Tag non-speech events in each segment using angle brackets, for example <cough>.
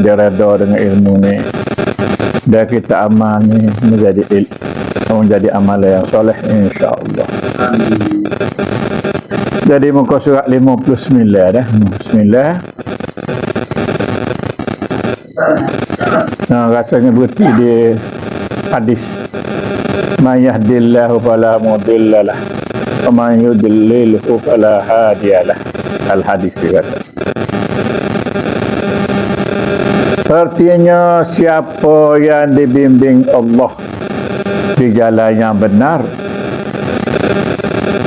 dia reda dengan ilmu ni. Dan kita amal ni menjadi il, menjadi amal yang soleh insyaAllah. Jadi muka surat 59 dah Bismillah. Nah, rasanya berhenti di hadis. Man yahdillahu fala mudillalah Wa man yudlilhu fala hadiyalah Al hadis kata Artinya siapa yang dibimbing Allah di jalan yang benar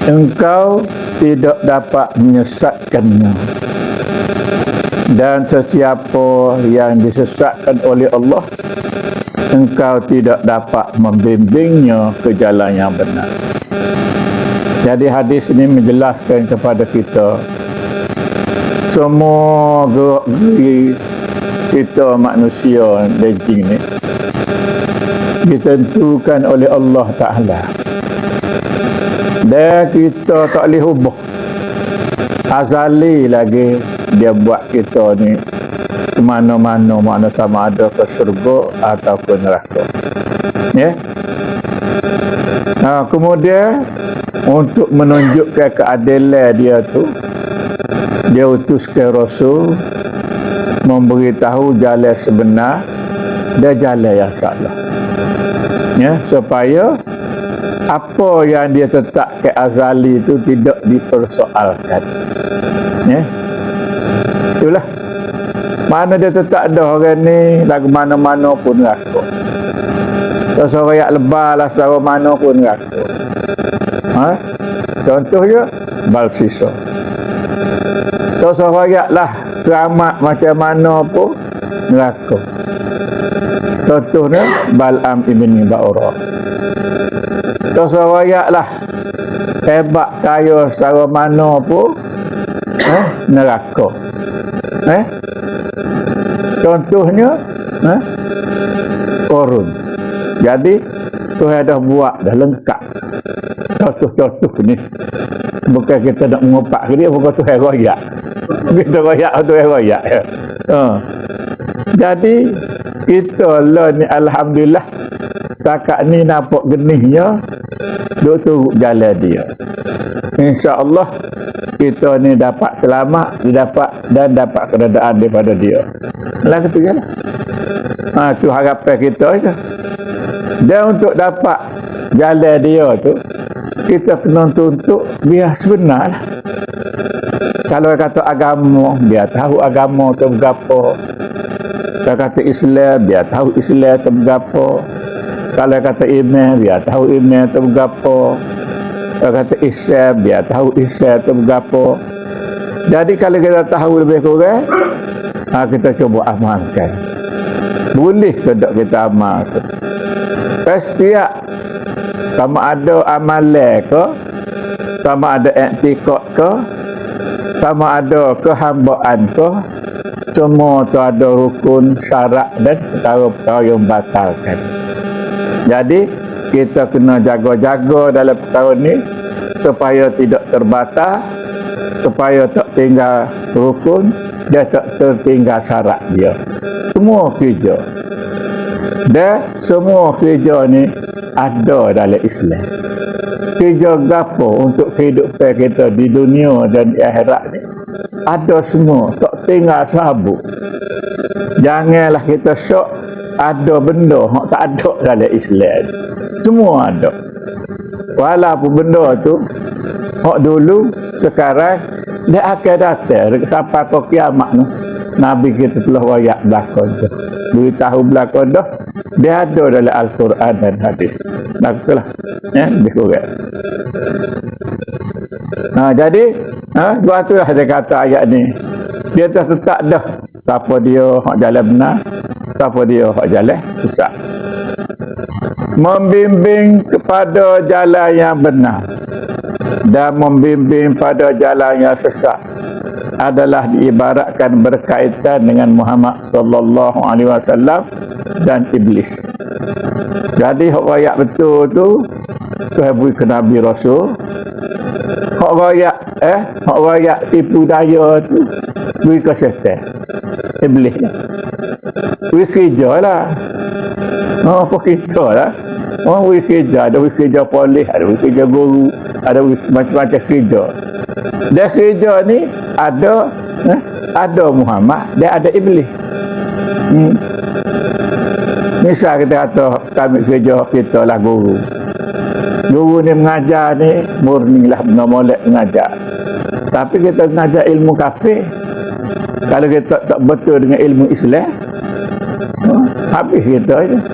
engkau tidak dapat menyesatkannya. Dan sesiapa yang disesatkan oleh Allah engkau tidak dapat membimbingnya ke jalan yang benar. Jadi hadis ini menjelaskan kepada kita semua gerak kita manusia Beijing ni ditentukan oleh Allah Ta'ala. Dan kita tak boleh hubung. Azali lagi dia buat kita ni mana-mana mana sama ada ke syurga ataupun neraka. Ya? Nah, kemudian untuk menunjukkan keadilan dia tu dia utus ke Rasul memberitahu jalan sebenar dan jalan yang salah. Ya, supaya apa yang dia tetap ke azali itu tidak dipersoalkan. Ya. Itulah. Mana dia tetap ada orang ni lagu mana-mana pun rasa. Kalau seorang yang lebah lah seorang mana pun rasa. Ha? Contohnya, balsisa. Seorang yang lah selamat macam mana pun neraka contohnya Bal'am ibn Ba'ura contoh lah hebat kaya secara mana pun eh, neraka eh? contohnya eh? korun jadi Tuhan dah buat dah lengkap contoh-contoh ni bukan kita nak mengopak ke dia bukan Tuhan royak kita royak tu yang royak ya. Ha. Jadi kita lah ni alhamdulillah takat ni nampak genihnya duk tu jalan dia. Insya-Allah kita ni dapat selamat, dapat dan dapat keredaan daripada dia. Lah kan. Ha tu harapan kita je. Dan untuk dapat jalan dia tu kita kena tuntut biar sebenar lah kalau kata agama dia tahu agama tu berapa. Kalau kata Islam dia tahu Islam tu berapa. Kalau kata iman dia tahu iman tu berapa. Kalau kata Islam dia tahu Islam tu berapa. Jadi kalau kita tahu lebih kurang ha, kita cuba amalkan. Boleh tak kita amalkan? Pasti ya. Sama ada amalan ke? Sama ada etikot ke sama ada kehambaan tu semua tu ada rukun syarat dan perkara-perkara yang batalkan. Jadi kita kena jaga-jaga dalam perkara ni supaya tidak terbatal supaya tak tinggal rukun dia tak tertinggal syarat dia. Semua kerja. Dan semua kerja ni ada dalam Islam kerja gapo untuk kehidupan kita di dunia dan di akhirat ni? Ada semua. Tak tinggal sabuk. Janganlah kita syok. Ada benda. Yang tak ada dalam Islam. Semua ada. Walaupun benda tu hak dulu sekarang dia akan datang. Sampai ke kiamat tu. Nabi kita telah wayak belakang tu. Beritahu belakang dah dia ada dalam Al-Quran dan hadis Baguslah. Ya, lebih kurang. Ha, jadi, ha, sebab tu lah dia kata ayat ni. Dia dah tetap dah. Siapa dia hak jalan benar. Siapa dia hak jalan susah. Membimbing kepada jalan yang benar. Dan membimbing pada jalan yang sesat adalah diibaratkan berkaitan dengan Muhammad sallallahu alaihi wasallam dan iblis. Jadi hak rakyat betul tu Tuhan beri ke Nabi Rasul. Hak rakyat eh hak rakyat tipu daya tu beri ke setan. Iblis. wisija lah. Oh, apa kita lah. Oh, wisija. Ada wisija polis, ada wisija guru, ada macam-macam wisija. Dan wisija ni ada eh, ada Muhammad dan ada Iblis. Hmm. Misal kita kata kami wisija kita lah guru. Guru ni mengajar ni murni lah benar molek mengajar. Tapi kita mengajar ilmu kafir. Kalau kita tak betul dengan ilmu Islam, oh, habis kita je.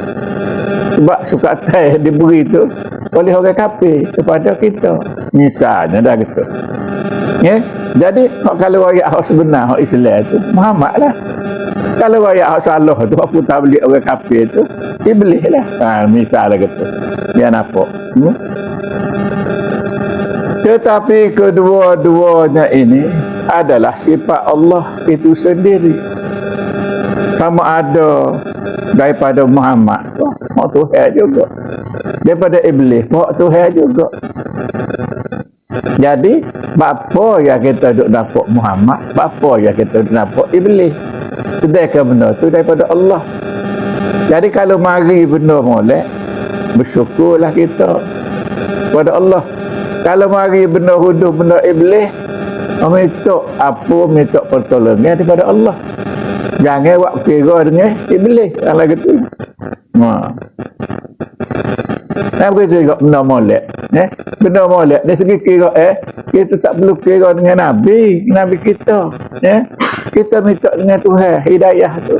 Sebab suka teh diberi tu oleh orang kafir kepada kita. Misalnya dah gitu. Ya? Jadi kalau ayat hak sebenar hak Islam tu Muhammad lah. Kalau ayat hak salah tu aku tak beli orang kafir tu iblis lah. Ha, misalnya gitu. Dia nampak. Hmm? Tetapi kedua-duanya ini adalah sifat Allah itu sendiri. Sama ada daripada Muhammad, oh Tuhan juga. Daripada Iblis, oh Tuhan juga. Jadi, apa yang kita duk dapat Muhammad, apa yang kita duk dapat Iblis. Sedangkan benda tu daripada Allah. Jadi kalau mari benda molek, bersyukurlah kita kepada Allah. Kalau mari benda huduh, benda iblis, minta apa minta pertolongan daripada Allah jangan buat kira dengan iblis kalau gitu ha Nah, begitu juga benda molek. Eh? Benda molek. Dari segi kira, eh, kita tak perlu kira dengan Nabi. Nabi kita. Eh? Kita minta dengan Tuhan. Hidayah tu.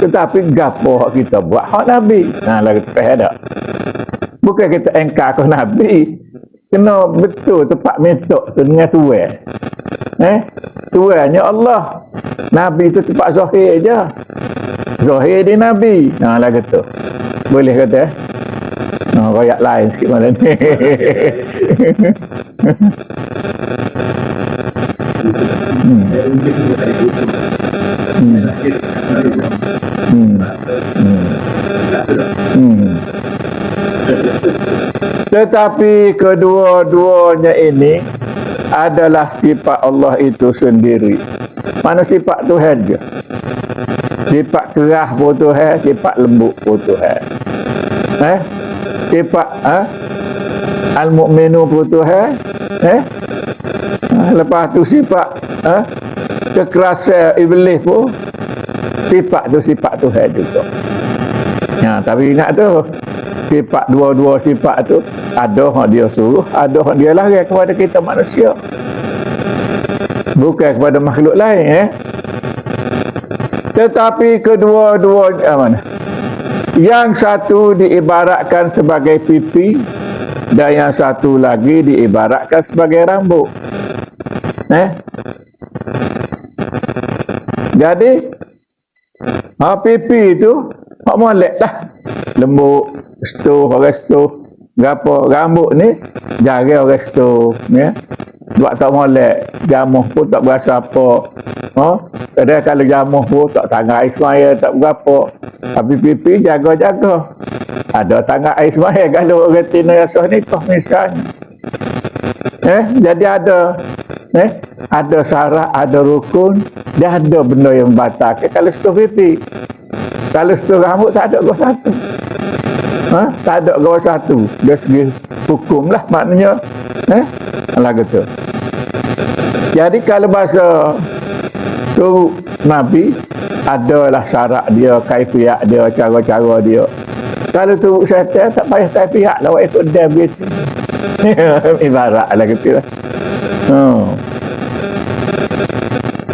Tetapi, gapo kita buat? Hak Nabi. Nah, lagi tu ada. Bukan kita engkar ke Nabi. Kena betul tempat minta tu dengan Tuhan. Eh? Tuannya Allah. Nabi itu tempat zahir je. Zahir di Nabi. Nah, lah kata. Boleh kata eh? Nah, rakyat lain sikit mana ni. hmm. Hmm. Hmm. Tetapi kedua-duanya ini adalah sifat Allah itu sendiri. Mana sifat Tuhan je? Sifat kerah pun Tuhan, sifat lembut pun Tuhan. Eh? Sifat eh? Al-Mu'minu pun Tuhan. Eh? Lepas tu sifat eh? kekerasan iblis pun sifat tu sifat Tuhan juga. Ya, tapi ingat tu sifat dua-dua sifat tu ada yang dia suruh ada yang dia larang kepada kita manusia. Bukan kepada makhluk lain eh? Tetapi kedua-dua eh, mana? Yang satu diibaratkan sebagai pipi dan yang satu lagi diibaratkan sebagai rambut. Eh? Jadi ha, pipi itu hak molek dah. Lembut orang stu gapo rambut ni jaga orang situ ya. Buat tak molek jamuh pun tak berasa apa. Oh kadang kalau jamuh pun tak tangan air semaya tak berapa. Tapi pipi jaga-jaga. Ada tangan air semaya kalau orang tina rasa ni kau misalnya eh jadi ada eh ada syarat ada rukun dia ada benda yang batal. Kalau situ pipi kalau situ rambut tak ada kau satu ha? tak ada gawa satu. Dari segi hukum lah maknanya. Eh? lah gitu jadi kalau bahasa tu Nabi adalah syarat dia kaifiat dia cara-cara dia. Kalau tu syaitan tak payah kaifiat lah. Awak ikut dia begitu <laughs> ibarat lah gitu lah. Hmm.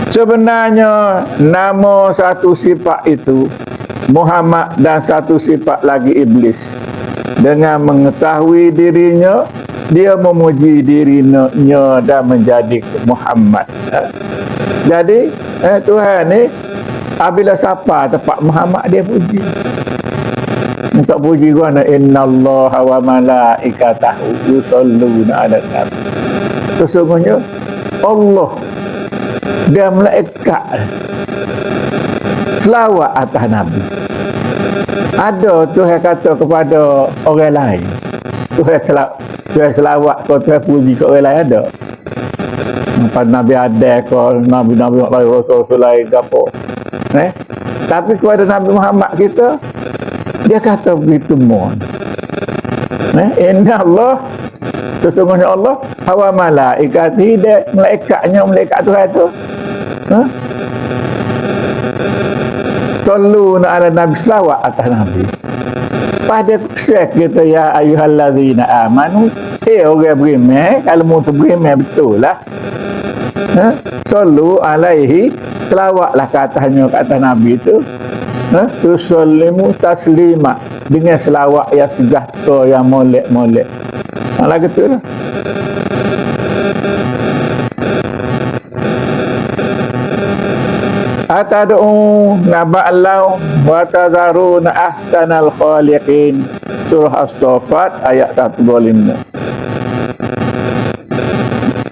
sebenarnya nama satu sifat itu Muhammad dan satu sifat lagi iblis. Dengan mengetahui dirinya dia memuji dirinya dan menjadi Muhammad. Eh? jadi eh, Tuhan ni apabila siapa tempat Muhammad dia puji. Untuk puji guna inna Allah wa malaikatahu yusalluna ala nabi. Sesungguhnya Allah dia malaikat selawat atas Nabi. Ada Tuhan kata kepada orang lain. Tuhan selawat, Tuhan selawat kau Tuhan puji ke orang lain ada. Pada Nabi ada ke Nabi-Nabi lain Rasul lain ke apa. Eh? Tapi kepada Nabi Muhammad kita, dia kata begitu mohon. Eh, inna Allah sesungguhnya Allah hawa malaikat tidak malaikatnya malaikat Tuhan itu ha? Sallu ala Nabi selawat atas Nabi pada syekh kita ya ayuhallazina amanu eh orang beriman kalau mu tu beriman betul lah ha? Sallu alaihi selawatlah ke atasnya ke atas Nabi itu ha? Tusallimu taslima dengan selawat yang sejahtera yang molek-molek Alah gitu lah. Atad'u naba'allahu wa tadharuna ahsanal khaliqin. Surah As-Sofat ayat 125.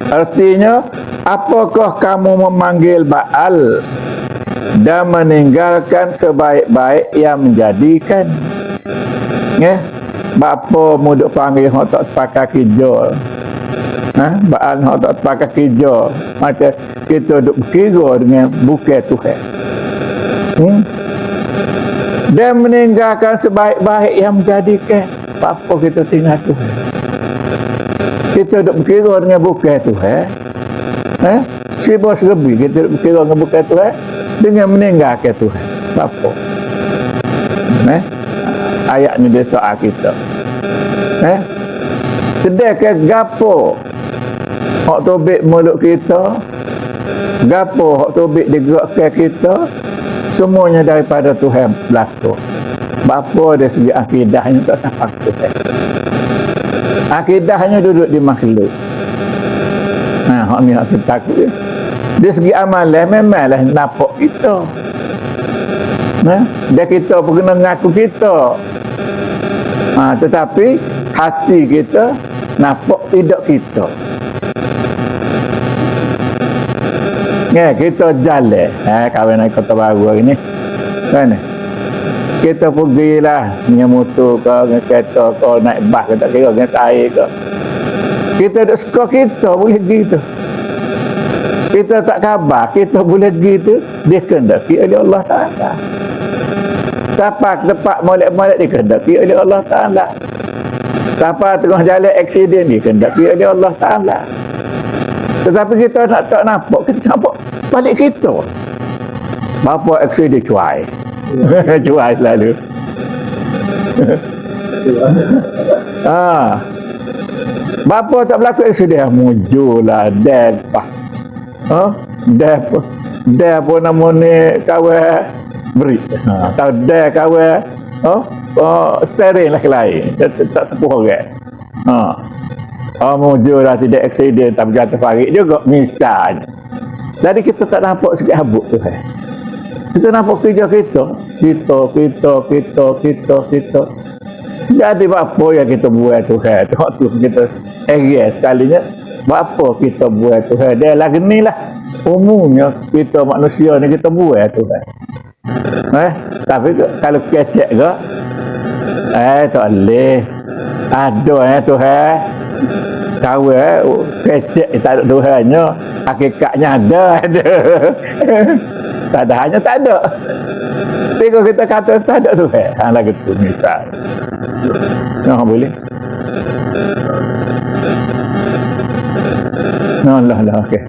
Artinya, apakah kamu memanggil Baal dan meninggalkan sebaik-baik yang menjadikan? Ya? Bapa muda panggil hok tak pakai kerja. Ha? Baal hok tak pakai kerja. Macam kita duk berkira dengan bukan Tuhan. Hmm? Dan meninggalkan sebaik-baik yang menjadikan apa kita tinggal Tuhan. Kita duk berkira dengan bukan Tuhan. Ha? Si bos lebih kita duk berkira dengan bukan Tuhan dengan meninggalkan Tuhan. Apa? Eh? ayat ni dia soal kita eh sedekah gapo hak tobik mulut kita gapo hak tobik digerakkan kita? Semuanya daripada Tuhan berlaku bapa dari segi akidahnya tak sampai Tuhan akidahnya duduk di makhluk. Nah hak ni kita takut ya. dari segi amalan memanglah nampak kita. Nah, dia kita pun kena ngaku kita. Ha, tetapi hati kita nampak tidak kita kita jalan. Ha, kawan nak kota baru hari ni. Kan? Kita pergilah dengan motor ke, dengan kereta ke, naik bas ke, tak kira, dengan air ke. Kita ada suka kita, boleh gitu. Kita tak khabar, kita boleh gitu. Dia kendaki oleh Allah Ta'ala. Siapa tempat molek-molek dikehendaki oleh Allah Ta'ala. Siapa tengah jalan aksiden dikehendaki oleh Allah Ta'ala. Tetapi kita nak tak nampak, kita nampak balik kita. Bapa aksiden cuai. <laughs> cuai selalu. <laughs> ha. Bapa tak berlaku aksiden, mujulah, depah. Ha? Depah. Depah nama ni kawan beri. Ha, tahu dia kawan oh, oh steril lah lain. Tak tak tepuh orang. Ha. Oh, mujur lah tidak accident tak berjatuh farik juga misalnya. Jadi kita tak nampak sikit habuk tu eh. Kita nampak kerja kita. Kita, kita, kita, kita, kita. Jadi apa yang kita buat tu eh. Tengok tu kita area sekalinya. Apa kita buat tu eh. Dia lagi ni lah. Umumnya kita manusia ni kita buat tu eh. Eh, tapi kalau kecek ke eh tak boleh. Ada eh tu Tahu eh kecek tak ada Tuhannya, hakikatnya ada <laughs> ada. tak ada hanya tak ada. Tengok kita kata tak ada tu eh. Ha lagi tu misal. Nah boleh. Nah lah lah okey.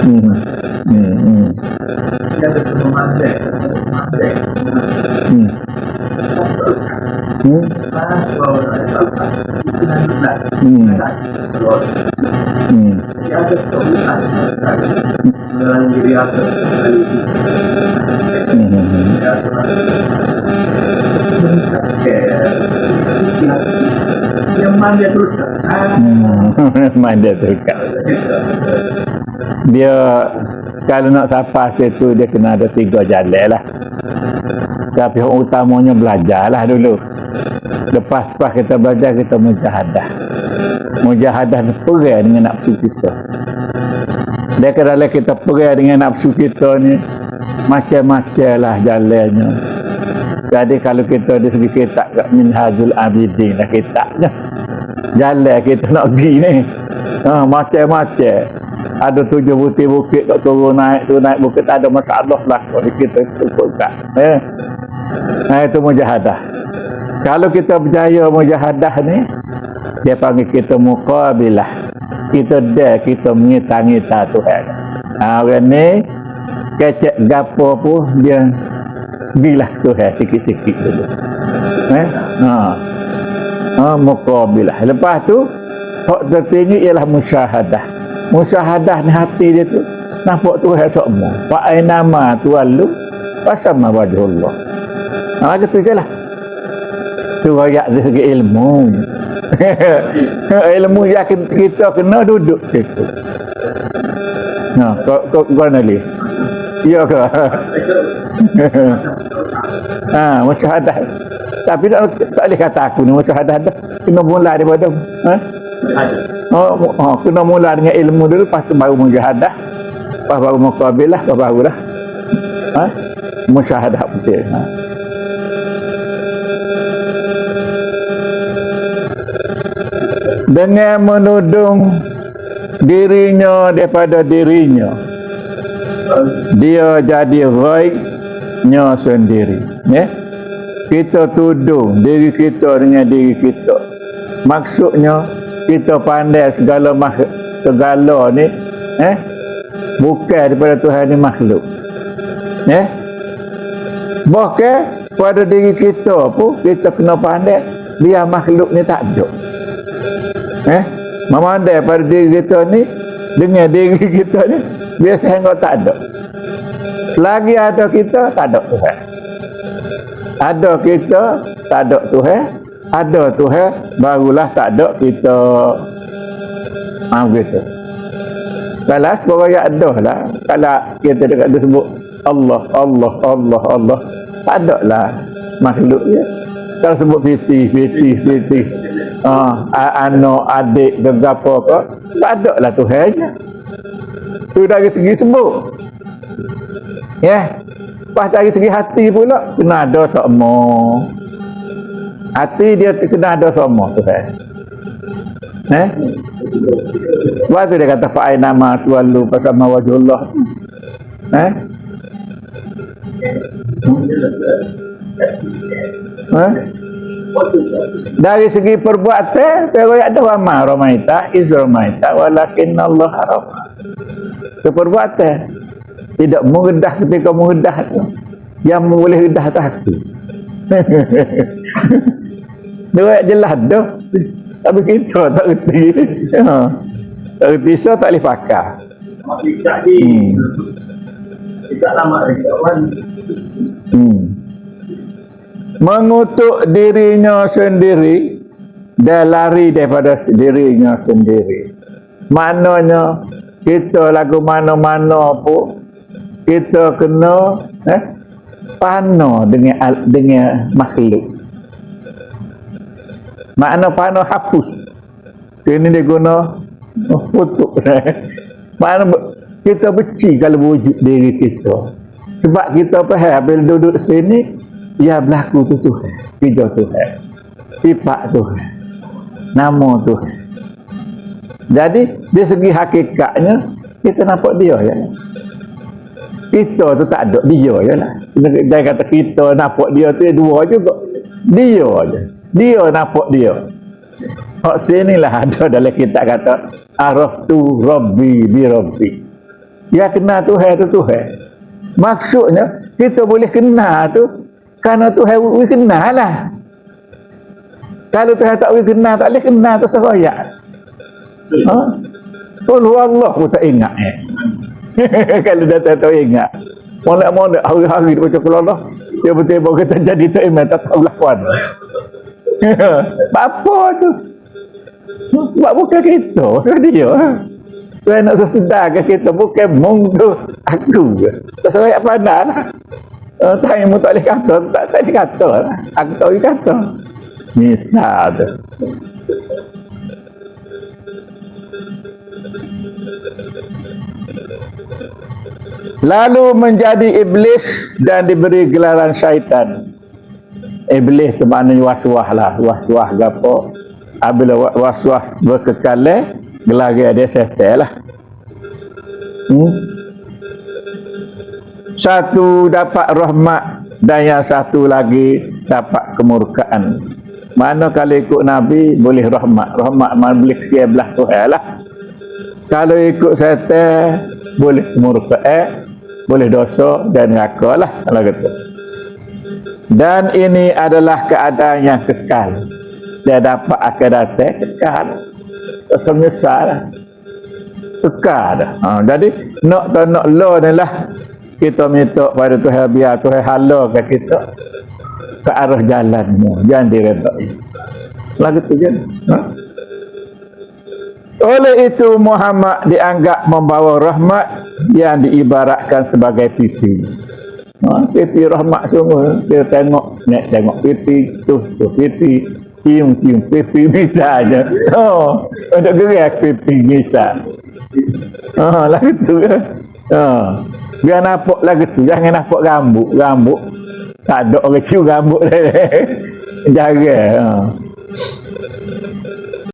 Hmm. Hmm. hmm mandek hmm. Hmm. Dia. Hmm. Terus. Dia kalau nak sapa situ dia kena ada tiga jalan lah tapi utamanya belajar lah dulu lepas pas kita belajar kita mujahadah. Mujahadah perih dengan nafsu kita. Dia kata kita perih dengan nafsu kita ni macam-macam lah jalannya. Jadi kalau kita di segi kitab kat Minhajul Abidin lah kitabnya jalan kita nak pergi ni. Ha, macam-macam. Ada tujuh butir bukit kat turun naik tu naik bukit tak ada masalah lah. Kalau kita cukup kat eh. Nah itu mujahadah kalau kita berjaya mujahadah ni dia panggil kita muqabilah. Kita dah kita mengita-ngita Tuhan. Ha, orang ni kecek gapo pun dia bilah Tuhan sikit-sikit dulu eh? Ha. Ha muqabilah. Lepas tu hak tertinggi ialah musyahadah. Musyahadah ni hati dia tu nampak Tuhan semua wa nama tuallu pasama wajhullah ha gitu je lah tu rakyat dari segi ilmu. <laughs> Ilmu yakin kita kena duduk situ. Nah kau kau kau nali iya ke? <laughs> Ha musyahadah tapi tak, tak boleh kata aku ni musyahadah dah. Kena mula daripada ha? Oh, oh, kena mula dengan ilmu dulu lepas tu baru musyahadah lepas baru muqabilah lepas baru dah ha? musyahadah betul ha? Dengan menudung dirinya daripada dirinya dia jadi ghaibnya sendiri ya? Kita tudung diri kita dengan diri kita. Maksudnya kita pandai segala makhluk segala ni eh bukan daripada Tuhan ni makhluk eh bahkan pada diri kita pun kita kena pandai biar makhluk ni tak ada eh? Memandai pada diri kita ni dengan diri <laughs> kita ni biasa hingga tak ada. Lagi ada kita tak ada Tuhan. Ada kita tak ada Tuhan. Ada Tuhan barulah tak ada kita. Ah begitu kalau sebagai ada lah. Kalau kita dekat tu sebut Allah Allah Allah Allah. Tak ada lah makhluk ya kalau sebut fiti fiti fiti ah anak adik berapa apa tak ada lah Tuhan tu dari segi sebut ya. Yeah. pas dari segi hati pula kena ada semua. Hati dia kena ada semua Tuhan eh Waktu dia kata fa'ai nama tuan lu pasal mawajullah eh eh dari segi perbuatan periak tu wama ramaita iz ramaita walakin Allah haram itu perbuatan. Tidak mengedah ketika mengedah tu. Yang boleh redah tu hati. <laughs> Dia jelas dah tapi kita tak ha. tak reti so tak boleh pakai hmm. tidak lama hmm mengutuk dirinya sendiri dan lari daripada dirinya sendiri. Maknanya kita lagu mana-mana pun kita kena eh, pano dengan dengan makhluk. Makna pano hapus. Ini dia guna oh, putuk <laughs> makna kita benci kalau wujud diri kita. Sebab kita faham bila duduk sini Ya berlaku tu Tuhan Kerja Tuhan Sifat Tuhan Nama Tuhan Jadi Di segi hakikatnya Kita nampak dia ya. Kita tu tak ada Dia je lah. Dia kata kita nampak dia tu Dua juga. Dia je Dia nampak dia. Hak sini lah ada dalam kitab kata Araf tu Rabbi bi Rabbi. Ya kenal Tuhan tu Tuhan. Maksudnya Kita boleh kenal tu kerana Tuhan we kenal lah. Kalau Tuhan tak we kenal, tak boleh kenal tu seroyak. Ha? Tulu Allah pun tak ingat eh. <laughs> Kalau dah tak tahu ingat. Molek-molek hari-hari dia baca Allah. Dia betul-betul kata jadi tak iman, tak tahu lakuan. <laughs> Apa tu? Sebab bukan kita, dia. Tuhan nak sesedar ke kita, bukan mung tu aku. Tak seroyak pandang lah. Uh, tanya mu tak boleh kata, tak, tak boleh kata. Aku tak boleh kata. Misal tu. Lalu menjadi iblis dan diberi gelaran syaitan. Iblis tu maknanya waswah lah. Waswah gapo. Apabila waswah berkekal, gelar dia syaitan lah. Hmm? Satu dapat rahmat dan yang satu lagi dapat kemurkaan. Mana kalau ikut Nabi boleh rahmat. Rahmat mana boleh kesia belah Tuhan lah. Kalau ikut setan boleh kemurkaan, boleh dosa dan neraka lah. Kalau kata. Dan ini adalah keadaan yang kekal. Dia dapat akan datang kekal. Tak menyesal lah. Kekal dah. Ha, jadi nak tak nak law ni lah kita minta pada Tuhan biar Tuhan halalkan kita ke arah jalanmu. Jangan diredai lagu tu kan? Ha? oleh itu Muhammad dianggap membawa rahmat yang diibaratkan sebagai pipi. Ha? pipi rahmat semua. Kita tengok nak tengok pipi tu tu pipi. Cium cium pipi bisa aja. Oh untuk gerak pipi bisa. Ha lagu tu kan? Ha Biar nampak lagi tu. Jangan nampak rambut. Rambut. Tak ada orang cium rambut. <laughs> Jaga. Ha.